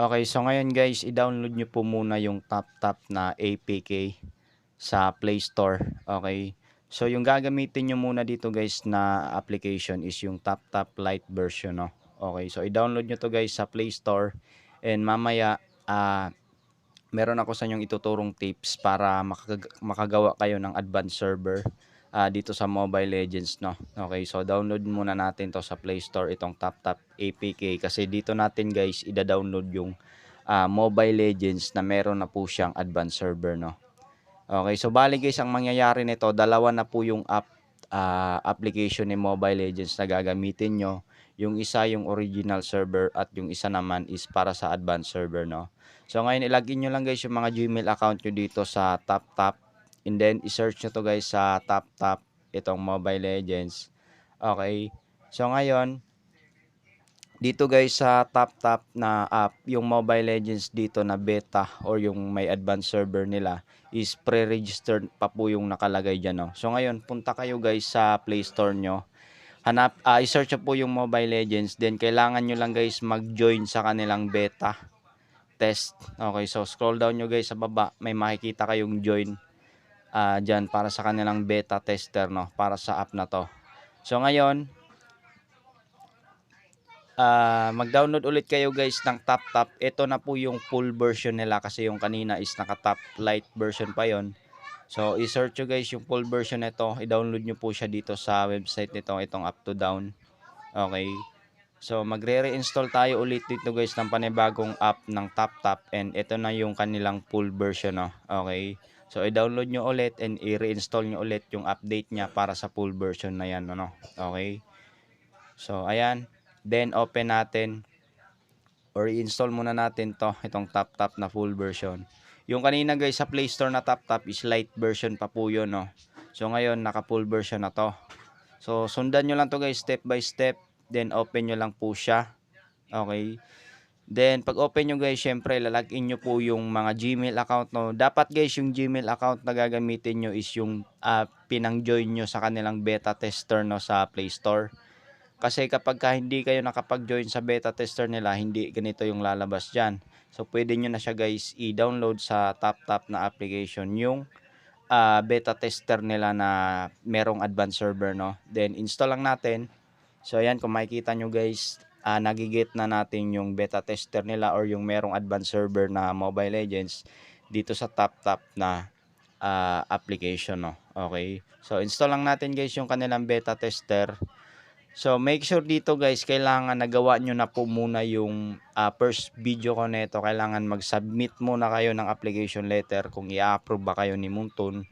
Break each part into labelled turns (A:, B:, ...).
A: Okay, so ngayon guys, i-download nyo po muna yung TapTap na APK sa Play Store. Okay. So yung gagamitin nyo muna dito guys na application is yung TapTap Lite version. No? Okay, so i-download nyo to guys sa Play Store. And mamaya, ah meron ako sa inyong ituturong tips para makag- makagawa kayo ng advanced server ah, dito sa Mobile Legends no. Okay, so download muna natin to sa Play Store itong TapTap APK kasi dito natin guys ida-download yung ah, Mobile Legends na meron na po siyang advanced server no. Okay, so bali guys ang mangyayari nito, dalawa na po yung app ah, application ni Mobile Legends na gagamitin nyo. Yung isa yung original server at yung isa naman is para sa advanced server no. So ngayon ilagin nyo lang guys yung mga Gmail account nyo dito sa TapTap and then i-search nyo to guys sa TapTap itong Mobile Legends. Okay. So ngayon dito guys sa TapTap na app, yung Mobile Legends dito na beta or yung may advanced server nila is pre-registered pa po yung nakalagay dyan. No? So ngayon punta kayo guys sa Play Store nyo. Hanap, ah, i-search po yung Mobile Legends then kailangan nyo lang guys mag-join sa kanilang beta test. Okay, so scroll down nyo guys sa baba, may makikita kayong join ah dyan para sa kanilang beta tester no, para sa app na to. So ngayon, ah mag-download ulit kayo guys ng TapTap. Ito na po yung full version nila kasi yung kanina is naka-Tap Lite version pa yon. So i-search nyo guys yung full version nito, i-download nyo po siya dito sa website nito, itong up to down. Okay. So magre-reinstall tayo ulit dito guys ng panibagong app ng TapTap and ito na yung kanilang full version no. Okay. So i-download nyo ulit and i-reinstall nyo ulit yung update niya para sa full version na yan no. Okay. So ayan, then open natin or i-install muna natin to itong TapTap na full version. Yung kanina guys sa Play Store na TapTap is light version pa po yun no. So ngayon naka full version na to. So sundan nyo lang to guys step by step then open nyo lang po siya. Okay. Then pag open nyo guys, syempre lalagin nyo po yung mga Gmail account no. Dapat guys yung Gmail account na gagamitin nyo is yung ah, pinang-join nyo sa kanilang beta tester no sa Play Store. Kasi kapag ka hindi kayo nakapag-join sa beta tester nila, hindi ganito yung lalabas dyan. So pwede nyo na siya guys i-download sa TapTap na application yung ah, beta tester nila na merong advanced server no. Then install lang natin. So ayan kung makikita nyo guys, ah nagigit na natin yung beta tester nila or yung merong advanced server na Mobile Legends dito sa TapTap na ah, application no. Okay? So install lang natin guys yung kanilang beta tester. So make sure dito guys, kailangan nagawa nyo na po muna yung ah, first video ko nito. Kailangan mag-submit muna kayo ng application letter kung i-approve ba kayo ni Munton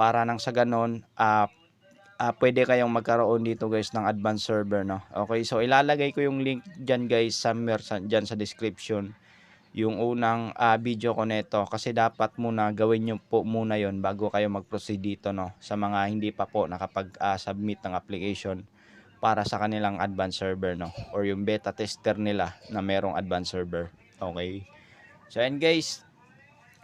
A: para nang sa ganon ah ah, pwede kayong magkaroon dito guys ng advanced server no. Okay, so ilalagay ko yung link diyan guys somewhere sa diyan sa description yung unang ah, video ko nito kasi dapat muna gawin nyo po muna yon bago kayo mag-proceed dito no sa mga hindi pa po nakapag-submit ng application para sa kanilang advanced server no or yung beta tester nila na merong advanced server. Okay. So and guys,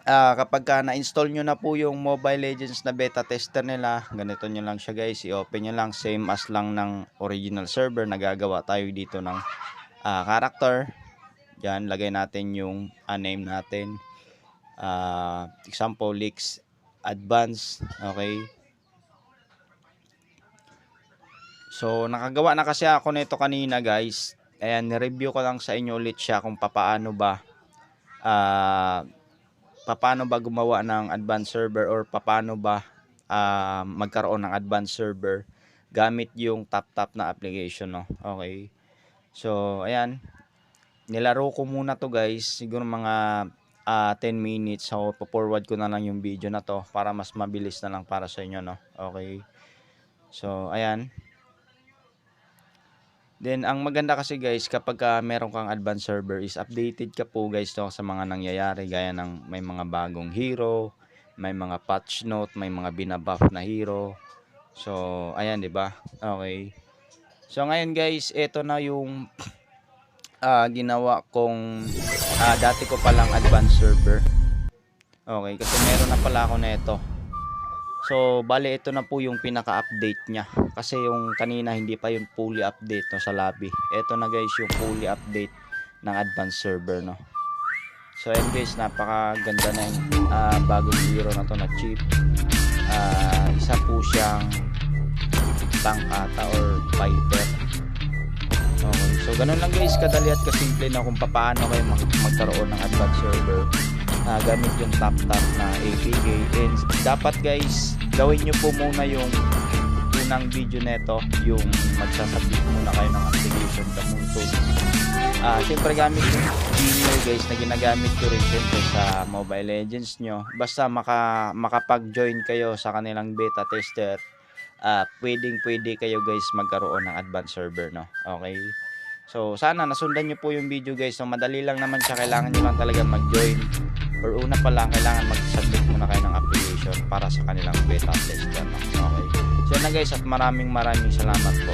A: ah kapag ka na-install nyo na po yung Mobile Legends na beta tester nila, ganito nyo lang siya guys, i-open nyo lang same as lang ng original server, nagagawa tayo dito ng ah, character. Diyan, lagay natin yung ah, name natin. Ah, example, leaks advance, okay? So, nakagawa na kasi ako nito kanina, guys. Ayan, ni-review ko lang sa inyo ulit siya kung papaano ba ah papaano ba gumawa ng advanced server or papaano ba ah, magkaroon ng advanced server gamit yung TapTap na application, no. Okay. So, ayan. Nilaro ko muna to, guys. Siguro mga ah, 10 minutes. So, forward ko na lang yung video na to para mas mabilis na lang para sa inyo, no. Okay. So, ayan. Then ang maganda kasi guys kapag ka meron kang advanced server is updated ka po guys no, sa mga nangyayari gaya ng may mga bagong hero, may mga patch note, may mga binabuff na hero. So ayan 'di ba? Okay. So ngayon guys, ito na yung ah, ginawa kong ah, dati ko palang advanced server. Okay, kasi meron na pala ako nito. So, bale ito na po yung pinaka-update niya. Kasi yung kanina hindi pa yung fully update no, sa lobby. Ito na guys yung fully update ng advanced server no. So ayan guys, napakaganda na yung ah, bagong Hero na to na chip. Ah, isa po siyang tank ata or fighter. Okay, so ganun lang guys, kadali at kasimple na kung paano kayo mag- magkaroon ng advanced server ah, gamit yung top top na APK and dapat guys gawin nyo po muna yung unang video neto yung magsasabit muna kayo ng application sa Mundo ah syempre gamit yung Gmail guys na ginagamit ko rin syempre sa Mobile Legends nyo basta maka, makapag-join kayo sa kanilang beta tester ah pwedeng pwede kayo guys magkaroon ng advanced server no okay So, sana nasundan nyo po yung video guys. So, madali lang naman siya. Kailangan nyo lang talaga mag-join. Or una pa lang, kailangan mag-submit muna kayo ng application para sa kanilang beta tester. Okay. So, na guys. At maraming maraming salamat po.